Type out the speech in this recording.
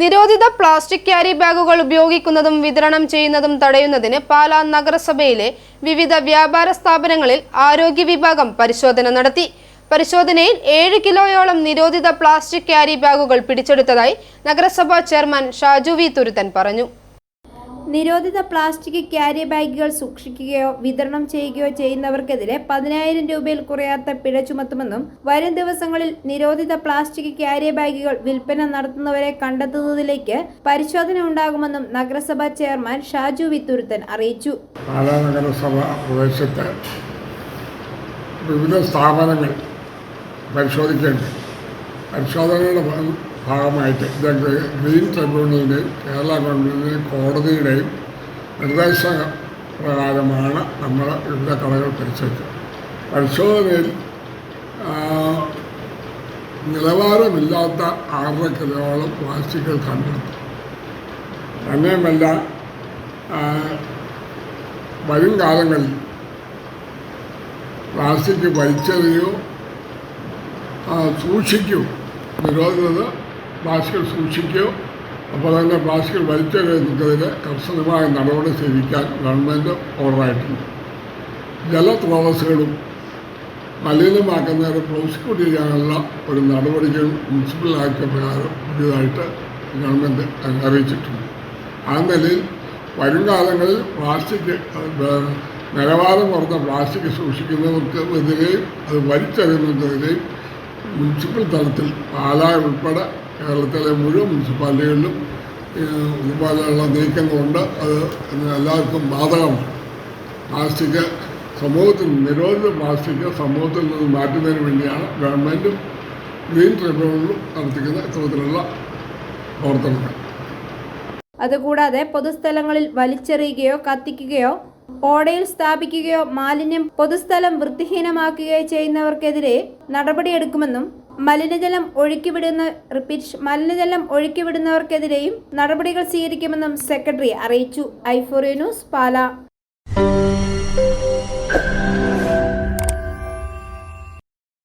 നിരോധിത plastic carry ബാഗുകൾ ഉപയോഗിക്കുന്നതും വിതരണം ചെയ്യുന്നതും തടയുന്നതിന് പാലാ നഗരസഭയിലെ വിവിധ വ്യാപാര സ്ഥാപനങ്ങളിൽ ആരോഗ്യ വിഭാഗം പരിശോധന നടത്തി. പരിശോധനയിൽ ഏഴ് കിലോയോളം നിരോധിത പ്ലാസ്റ്റിക് ക്യാരി ബാഗുകൾ പിടിച്ചെടുത്തതായി നഗരസഭാ ചെയർമാൻ ഷാജു വി തുരുത്തൻ പറഞ്ഞു. നിരോധിത പ്ലാസ്റ്റിക് ക്യാരി ബാഗുകൾ സൂക്ഷിക്കുകയോ വിതരണം ചെയ്യുകയോ ചെയ്യുന്നവർക്കെതിരെ പതിനായിരം രൂപയിൽ കുറയാത്ത പിഴ ചുമത്തുമെന്നും വരും ദിവസങ്ങളിൽ നിരോധിത പ്ലാസ്റ്റിക് ക്യാരി ബാഗുകൾ വിൽപ്പന നടത്തുന്നവരെ കണ്ടെത്തുന്നതിലേക്ക് പരിശോധന ഉണ്ടാകുമെന്നും നഗരസഭാ ചെയർമാൻ ഷാജു വിത്തുരുത്തൻ അറിയിച്ചു. നഗരസഭ പ്രദേശത്ത് വിവിധ സ്ഥാപനങ്ങൾ പരിശോധിക്കേണ്ടത്. പരിശോധനയുടെ ഭാഗമായിട്ട് ഇതൊക്കെ ഗ്രീൻ ട്രിബ്യൂണലിന്റെയും കേരള ഗവൺമെന്റിന്റെയും കോടതിയുടെയും നിർദ്ദേശ പ്രകാരമാണ് നമ്മൾ വിവിധ കടകൾ പരിശോധിച്ചത്. പരിശോധനയിൽ നിലവാരമില്ലാത്ത ആറര കിലോളം പ്ലാസ്റ്റിക്കുകൾ കണ്ടെടുത്തു. തന്നെയുമല്ല വരും കാലങ്ങളിൽ പ്ലാസ്റ്റിക് വലിച്ചെറിയോ സൂക്ഷിക്കും സൂക്ഷിക്കൂ നിരോധിത പ്ലാസ്റ്റിക് സൂക്ഷിക്കുകയോ തന്നെ പ്ലാസ്റ്റിക് വലിച്ചെറിയുന്നതിന് കർശനമായ നടപടി സ്വീകരിക്കാൻ ഗവൺമെന്റ് ഓർഡറായിട്ടുണ്ട്. ജലസ്രോതസ്സുകളും മലിനമാക്കുന്നവരെ പ്രോസിക്യൂട്ട് ചെയ്യാനുള്ള ഒരു നടപടികൾ മുനിസിപ്പൽ ആക്ട് പ്രകാരം പുതിയതായിട്ട് ഗവൺമെന്റ് അറിയിച്ചിട്ടുണ്ട്. ആ നിലയിൽ വരും കാലങ്ങളിൽ പ്ലാസ്റ്റിക് നിലവാരം കുറഞ്ഞ പ്ലാസ്റ്റിക് സൂക്ഷിക്കുന്നവർക്ക് എതിരെയും അത് വലിച്ചെറിയുന്നതിനെതിരെയും മുനിസിപ്പൽ തലത്തിൽ പാലായ ഉൾപ്പെടെ കേരളത്തിലെ മുഴുവൻ മുനിസിപ്പാലിറ്റികളിലും ഇതുപോലെയുള്ള നീക്കങ്ങളുണ്ട്. അത് എല്ലാവർക്കും ബാധകമാണ്. പ്ലാസ്റ്റിക് സമൂഹത്തിൽ നിരോധിത പ്ലാസ്റ്റിക് സമൂഹത്തിൽ നിന്ന് മാറ്റുന്നതിന് വേണ്ടിയാണ് ഗവൺമെന്റും ഗ്രീൻ ട്രിബ്യൂണലും നടത്തിക്കുന്ന ഇത്തരത്തിലുള്ള പ്രവർത്തനങ്ങൾ. അതുകൂടാതെ പൊതുസ്ഥലങ്ങളിൽ വലിച്ചെറിയുകയോ കത്തിക്കുകയോ ഓടയിൽ സ്ഥാപിക്കുകയോ മാലിന്യം പൊതുസ്ഥലം വൃത്തിഹീനമാക്കുകയോ ചെയ്യുന്നവർക്കെതിരെ നടപടിയെടുക്കുമെന്നും മലിനജലം ഒഴുക്കിവിടുന്ന റിപ്പീറ്റ് മലിനജലം ഒഴുക്കിവിടുന്നവർക്കെതിരെയും നടപടികൾ സ്വീകരിക്കുമെന്നും സെക്രട്ടറി അറിയിച്ചു. Euphoria news Pala.